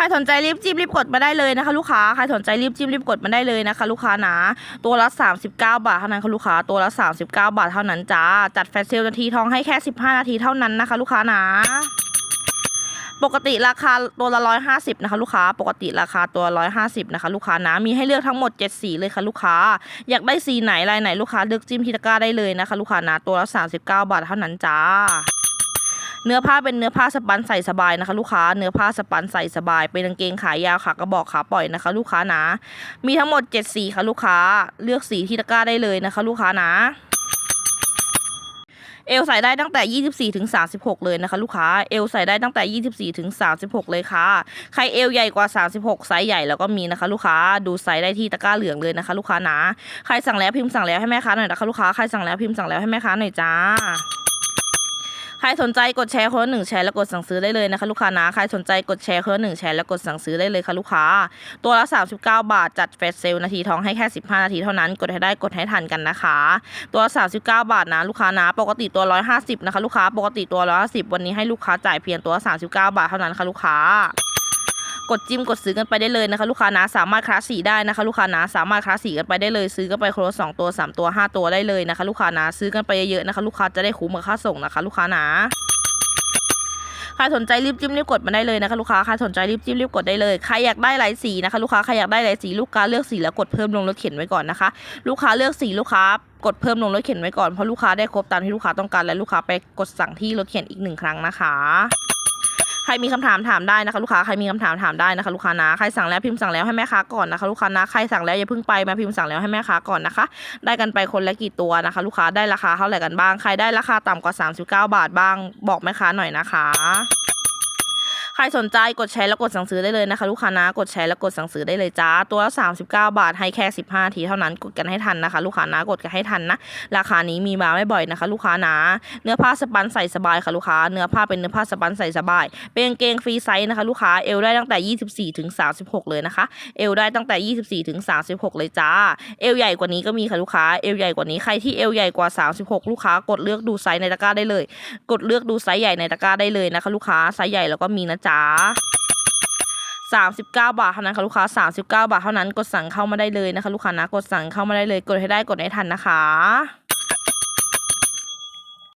ครสนใจรีบจิ้มรีบกดมาได้เลยนะคะลูกค้าใครสนใจรีบจิ้มรีบกดมาได้เลยนะคะลูกค้านะตัวละ 39 บาทเท่านั้นค่ะลูกค้าตัวละ 39 บาทเท่านั้นจ้าจัดแฟชเซลนาทีทองให้แค่ 15 นาทีเท่านั้นนะคะ ลูกค้านะปกติราคาตัวละร้อยห้าสิบนะคะ ลูกค้า ปกติราคาตัวร้อยห้าสิบนะคะลูกค้านะมีให้เลือกทั้งหมดเจ็ดสีเลยค่ะลูกค้า อยากได้สีไหนลายไหนลูกค้าเลือกจิ้มที่ตะกร้าได้เลยนะคะ ลูกค้านะตัวละสามสิบเก้าบาทเท่านั้นจ้า เนื้อผ้าเป็นเนื้อผ้าสปันใส่สบายนะคะ ลูกค้าเนื้อผ้าสปันใส่สบาย เป็นกางเกงขายาวขากระบอกขาปล่อยนะคะ ลูกค้านะ มีทั้งหมดเจ็ดสีค่ะลูกค้าเลือกสีที่ตะกร้าได้เลยนะคะ ลูกค้านะเอลใส่ได้ตั้งแต่ 24ถึง36 เลยนะคะ ลูกค้า เอลใส่ได้ตั้งแต่ 24ถึง36 เลยค่ะ ใครเอลใหญ่กว่า 36 ไซส์ใหญ่แล้วก็มีนะคะ ลูกค้า ดูไซส์ได้ที่ตะกร้าเหลืองเลยนะคะ ลูกค้านะ ใครสั่งแล้วพิมพ์สั่งแล้วให้แม่ค้าหน่อยนะคะ ลูกค้า ใครสั่งแล้วพิมพ์สั่งแล้วให้แม่ค้าหน่อยจ้า รสนใจกดแชร์คนหนึ่งแชร์แล้วกดสั่งซื้อได้เลยนะคะลูกค้านะ ใครสนใจกดแชร์คนหนึ่งแชร์แล้วกดสั่งซื้อได้เลยค่ะลูกค้า ตัวละ 39 บาทจัดเฟสเซลนาทีทองให้แค่ 15 นาทีเท่านั้น กดให้ได้กดให้ทันกันนะคะ ตัวละ39 บาทนะลูกค้านะ ปกติตัว 150 นะคะลูกค้า ปกติตัว 150 วันนี้ให้ลูกค้าจ่ายเพียงตัวละ39 บาทเท่านั้นค่ะลูกค้า กดจิ้มกดซื้อกันไปได้เลยนะคะ ลูกค้านะสามารถคลาสสีได้นะคะ ลูกค้านะสามารถคลาสสีกันไปได้เลย ซื้อกันไปคนละสองตัวสามตัวห้าตัวได้เลยนะคะ ลูกค้านะซื้อกันไปเยอะๆนะคะ ลูกค้าจะได้คุ้มกับค่าส่งนะคะ ลูกค้านะใครสนใจรีบจิ้มรีบกดมาได้เลยนะคะลูกค้าใครสนใจรีบจิ้มรีบกดได้เลยใครอยากได้หลายสีนะคะลูกค้าใครอยากได้หลายสีลูกค้าเลือกสีแล้วกดเพิ่มลงรถเข็นไว้ก่อนนะคะ ลูกค้าเลือกสีลูกค้ากดเพิ่มลงรถเข็นไว้ก่อนเพราะลูกค้าได้ครบตามที่ลูกค้าต้องการและลูกค้าไปกดสั่งที่รถเข็นอีกหนึ่งครั้งนะคะ รมีคำถามถามได้นะคะลูกค้าใครมีคำถามถามได้นะคะลูกค้านะใครสั่งแล้วพิมพ์สั่งแล้วให้แม่ค้าก่อนนะคะลูกค้านะใครสั่งแล้วอย่าเพิ่งไปมาพิมพ์สั่งแล้วให้แม่ค้าก่อนนะคะ ได้กันไปคนละกี่ตัวนะคะ ลูกค้าได้ราคาเท่าไหร่กันบ้างใครได้ราคาต่ำกว่า 39 บาทบ้าง บอกแม่ค้าหน่อยนะคะ รสนใจกดแชร์แล้วกดสั่งซื้อได้เลยนะคะ ลูกค้านะกดแชร์แล้วกดสั่งซื้อได้เลยจ้า ตัวละ39 บาทให้แค่ 15 ทีเท่านั้นกดกันให้ทันนะคะ ลูกค้านะกดกันให้ทันนะ ราคานี้มีมาไม่บ่อยนะคะ ลูกค้านะเนื้อผ้าสปันใส่สบายค่ะลูกค้า เนื้อผ้าเป็นเนื้อผ้าสปันใส่สบาย เป็นกางเกงฟรีไซส์นะคะ ลูกค้าเอวได้ตั้งแต่ 24ถึง36 เลยนะคะ เอวได้ตั้งแต่ 24ถึง36 เลยจ้า เอวใหญ่กว่านี้ก็มีค่ะลูกค้าเอวใหญ่กว่านี้ใครที่เอวใหญ่กว่า 36 ลูกค้ากดเลือกดูไซส์ในตะกร้าได้เลย กดเลือกดูไซส์ใหญ่ในตะกร้าได้เลยนะคะ ลูกค้าไซส์ใหญ่แล้วก็มีนะจ๊ะ39 บาทเท่านั้นค่ะลูกค้า 39 บาทเท่านั้นกดสั่งเข้ามาได้เลยนะคะ ลูกค้านะกดสั่งเข้ามาได้เลย กดให้ได้กดให้ทันนะคะ